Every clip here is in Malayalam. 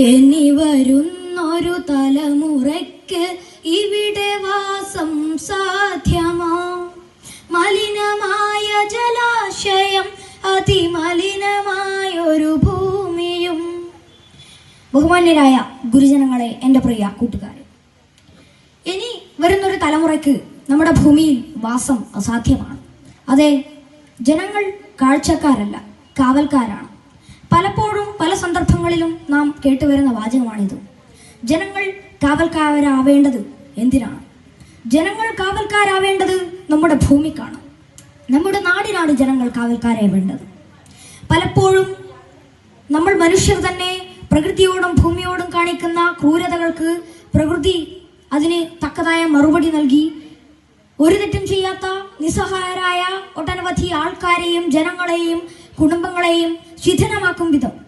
ഇനി വരുന്നൊരു തലമുറയ്ക്ക് ഇവിടെ വാസം സാധ്യമോ? മലിനമായ ജലാശയം അതിമലിനമായൊരു ഭൂമിയും. ബഹുമാന്യരായ ഗുരുജനങ്ങളെ എന്റെ പ്രിയ കൂട്ടുകാരെ ഇനി വരുന്നൊരു തലമുറയ്ക്ക് നമ്മുടെ ഭൂമിയിൽ വാസം അസാധ്യമാണ്. അതെ ജനങ്ങൾ കാഴ്ചക്കാരല്ല കാവൽക്കാരാണ്. പലപ്പോഴും പല സന്ദർഭങ്ങളിലും നാം കേട്ടുവരുന്ന വാചകമാണിത്. ജനങ്ങൾ കാവൽക്കാരാവേണ്ടത് എന്തിനാണ്? ജനങ്ങൾ കാവൽക്കാരാവേണ്ടത് നമ്മുടെ ഭൂമിക്കാണ്. നമ്മുടെ നാടിനാണ് ജനങ്ങൾ കാവൽക്കാരാവേണ്ടത്. പലപ്പോഴും നമ്മൾ മനുഷ്യർ തന്നെ പ്രകൃതിയോടും ഭൂമിയോടും കാണിക്കുന്ന ക്രൂരതകൾക്ക് പ്രകൃതി അതിന് തക്കതായ മറുപടി നൽകി ഒരു തെറ്റും ചെയ്യാത്ത നിസ്സഹായരായ ഒട്ടനവധി ആൾക്കാരെയും ജനങ്ങളെയും കുടുംബങ്ങളെയും ശിഥിലമാക്കും വിധം.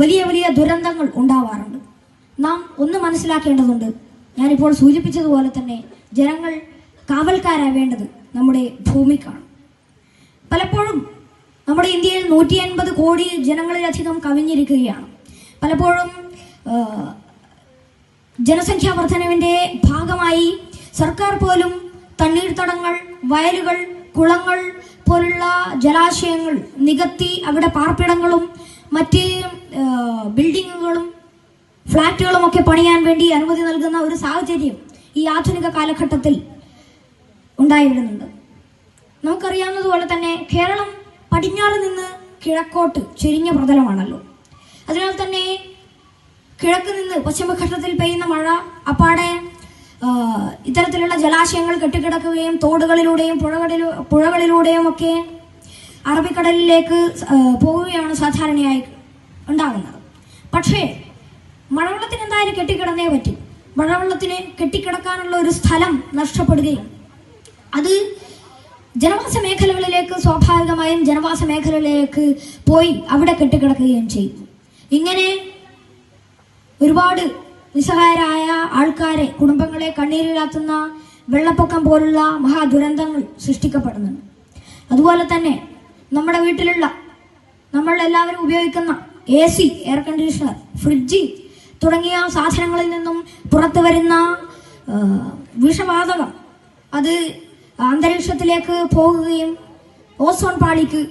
വലിയ വലിയ ദുരന്തങ്ങൾ ഉണ്ടാവാറുണ്ട്. നാം ഒന്ന് മനസ്സിലാക്കേണ്ടതുണ്ട്. ഞാനിപ്പോൾ സൂചിപ്പിച്ചതുപോലെ തന്നെ ജനങ്ങൾ കാവൽക്കാരാവേണ്ടത് നമ്മുടെ ഭൂമിക്കാണ്. പലപ്പോഴും നമ്മുടെ ഇന്ത്യയിൽ നൂറ്റി അൻപത് കോടി ജനങ്ങളിലധികം കവിഞ്ഞിരിക്കുകയാണ്. പലപ്പോഴും ജനസംഖ്യാ വർധനവിന്റെ ഭാഗമായി സർക്കാർ പോലും തണ്ണീർത്തടങ്ങൾ വയലുകൾ കുളങ്ങൾ പോലുള്ള ജലാശയങ്ങൾ നികത്തി അവിടെ പാർപ്പിടങ്ങളും മറ്റ് ബിൽഡിങ്ങുകളും ഫ്ളാറ്റുകളും ഒക്കെ പണിയാൻ വേണ്ടി അനുമതി നൽകുന്ന ഒരു സാഹചര്യം ഈ ആധുനിക കാലഘട്ടത്തിൽ ഉണ്ടായി വരുന്നുണ്ട് നമുക്കറിയാവുന്നതുപോലെ തന്നെ കേരളം പടിഞ്ഞാറ് നിന്ന് കിഴക്കോട്ട് ചെരിഞ്ഞ പ്രതലമാണല്ലോ. അതിനാൽ തന്നെ കിഴക്ക് നിന്ന് പശ്ചിമഘട്ടത്തിൽ പെയ്യുന്ന മഴ അപ്പാടെ ഇത്തരത്തിലുള്ള ജലാശയങ്ങൾ കെട്ടിക്കിടക്കുകയും തോടുകളിലൂടെയും പുഴകളിലൂ പുഴകളിലൂടെയും ഒക്കെ അറബിക്കടലിലേക്ക് പോവുകയാണ് സാധാരണയായി ഉണ്ടാകുന്നത്. പക്ഷേ മഴവെള്ളത്തിന് എന്തായാലും കെട്ടിക്കിടന്നേ പറ്റും. മഴവെള്ളത്തിന് കെട്ടിക്കിടക്കാനുള്ള ഒരു സ്ഥലം നഷ്ടപ്പെടുകയും അത് ജനവാസ മേഖലകളിലേക്ക് സ്വാഭാവികമായും ജനവാസ മേഖലകളിലേക്ക് പോയി അവിടെ കെട്ടിക്കിടക്കുകയും ചെയ്യും. ഇങ്ങനെ ഒരുപാട് നിസ്സഹായരായ ആൾക്കാരെ കുടുംബങ്ങളെ കണ്ണീരിലാത്തുന്ന വെള്ളപ്പൊക്കം പോലുള്ള മഹാദുരന്തങ്ങൾ സൃഷ്ടിക്കപ്പെടുന്നുണ്ട്. അതുപോലെ തന്നെ നമ്മുടെ വീട്ടിലുള്ള നമ്മൾ എല്ലാവരും ഉപയോഗിക്കുന്ന A C air conditioner fridge തുടങ്ങിയ സാധനങ്ങളിൽ നിന്നും പുറത്തു വരുന്ന വിഷവാതകം അത് അന്തരീക്ഷത്തിലേക്ക് പോകുകയും ഓസോൺ പാളിക്ക്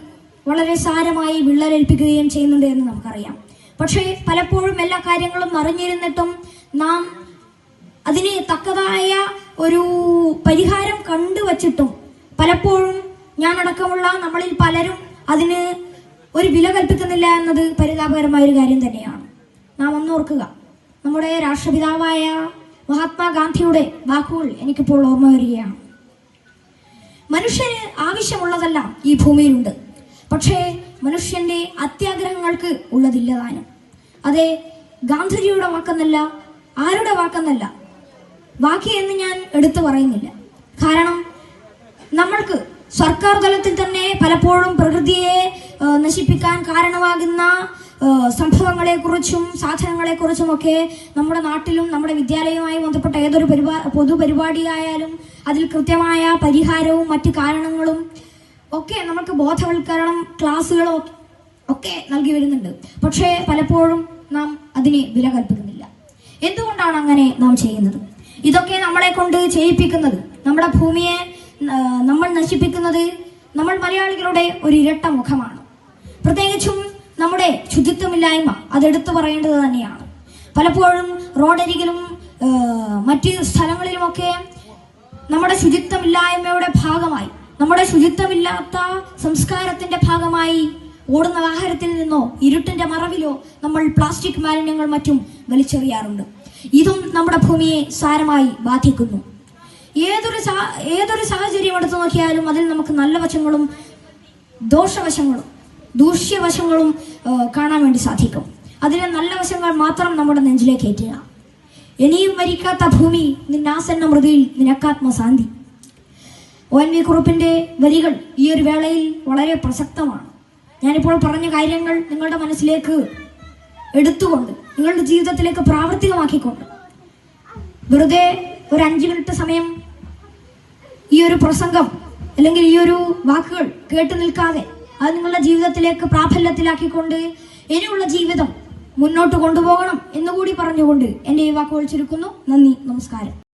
വളരെ സാരമായി വിള്ളലേൽപ്പിക്കുകയും ചെയ്യുന്നുണ്ട് എന്ന് നമുക്കറിയാം. പക്ഷേ പലപ്പോഴും എല്ലാ കാര്യങ്ങളും അറിഞ്ഞിരുന്നിട്ടും നാം അതിന് തക്കതായ ഒരു പരിഹാരം കണ്ടുവച്ചിട്ടും പലപ്പോഴും ഞാനടക്കമുള്ള നമ്മളിൽ പലരും അതിന് ഒരു വില കൽപ്പിക്കുന്നില്ല എന്നത് പരിതാപകരമായ ഒരു കാര്യം തന്നെയാണ്. നാം ഒന്നോർക്കുക നമ്മുടെ രാഷ്ട്രപിതാവായ മഹാത്മാഗാന്ധിയുടെ വാക്കുകൾ എനിക്കിപ്പോൾ ഓർമ്മ വരികയാണ്. മനുഷ്യന് ആവശ്യമുള്ളതെല്ലാം ഈ ഭൂമിയിലുണ്ട്. പക്ഷേ മനുഷ്യന്റെ അത്യാഗ്രഹങ്ങൾക്ക് ഉള്ളതില്ല താനും. അതെ ഗാന്ധിജിയുടെ വാക്കെന്നല്ല ആരുടെ വാക്കെന്നല്ല ബാക്കി എന്ന് ഞാൻ എടുത്തു പറയുന്നില്ല. കാരണം സർക്കാർ തലത്തിൽ തന്നെ പലപ്പോഴും പ്രകൃതിയെ നശിപ്പിക്കാൻ കാരണമാകുന്ന സംഭവങ്ങളെക്കുറിച്ചും സാധനങ്ങളെക്കുറിച്ചും ഒക്കെ നമ്മുടെ നാട്ടിലും നമ്മുടെ വിദ്യാലയവുമായി ബന്ധപ്പെട്ട ഏതൊരു പരിപാ പൊതുപരിപാടിയായാലും അതിൽ കൃത്യമായ പരിഹാരവും മറ്റു കാരണങ്ങളും ഒക്കെ നമുക്ക് ബോധവൽക്കരണം ക്ലാസ്സുകളും ഒക്കെ- നൽകി വരുന്നുണ്ട്. പക്ഷേ പലപ്പോഴും നാം അതിനെ വില കൽപ്പിക്കുന്നില്ല. എന്തുകൊണ്ടാണ് അങ്ങനെ നാം ചെയ്യുന്നത്? ഇതൊക്കെ നമ്മളെ കൊണ്ട് ചെയ്യിപ്പിക്കുന്നത്. നമ്മുടെ ഭൂമിയെ നമ്മൾ നശിപ്പിക്കുന്നത് നമ്മൾ മലയാളികളുടെ ഒരു ഇരട്ട മുഖമാണ്. പ്രത്യേകിച്ചും നമ്മുടെ ശുചിത്വമില്ലായ്മ അതെടുത്തു പറയേണ്ടത് തന്നെയാണ്. പലപ്പോഴും റോഡരികിലും മറ്റ് സ്ഥലങ്ങളിലുമൊക്കെ നമ്മുടെ ശുചിത്വമില്ലായ്മയുടെ ഭാഗമായി നമ്മുടെ ശുചിത്വമില്ലാത്ത സംസ്കാരത്തിന്റെ ഭാഗമായി ഓടുന്ന വാഹനത്തിൽ നിന്നോ ഇരുട്ടിന്റെ മറവിലോ നമ്മൾ പ്ലാസ്റ്റിക് മാലിന്യങ്ങൾ മറ്റും വലിച്ചെറിയാറുണ്ട്. ഇതും നമ്മുടെ ഭൂമിയെ സാരമായി ബാധിക്കുന്നു. ഏതൊരു ഏതൊരു സാഹചര്യം എടുത്തു നോക്കിയാലും അതിൽ നമുക്ക് നല്ല വശങ്ങളും ദോഷവശങ്ങളും ദൂഷ്യവശങ്ങളും കാണാൻ വേണ്ടി സാധിക്കും. അതിലെ നല്ല വശങ്ങൾ മാത്രം നമ്മുടെ നെഞ്ചിലേക്ക് ഏറ്റുക. ഇനിയും മരിക്കാത്ത ഭൂമി നിന്നാസന്ന മൃതിയിൽ നിനക്കാത്മശാന്തി ഒ എൻ വി കുറുപ്പിന്റെ വരികൾ ഈ ഒരു വേളയിൽ വളരെ പ്രസക്തമാണ്. ഞാനിപ്പോൾ പറഞ്ഞ കാര്യങ്ങൾ നിങ്ങളുടെ മനസ്സിലേക്ക് എടുത്തുകൊണ്ട് നിങ്ങളുടെ ജീവിതത്തിലേക്ക് പ്രാവർത്തികമാക്കിക്കൊണ്ട്. വെറുതെ ഒരു അഞ്ച് മിനിറ്റ് സമയം ഈ ഒരു പ്രസംഗം അല്ലെങ്കിൽ ഈ ഒരു വാക്കുകൾ കേട്ടു നിൽക്കാതെ അത് നിങ്ങളുടെ ജീവിതത്തിലേക്ക് പ്രാബല്യത്തിലാക്കിക്കൊണ്ട് ഇനിയുള്ള ജീവിതം മുന്നോട്ട് കൊണ്ടുപോകണം എന്നുകൂടി പറഞ്ഞുകൊണ്ട് എന്റെ ഈ വാക്കുകൾ ചുരുക്കുന്നു. നന്ദി. നമസ്കാരം.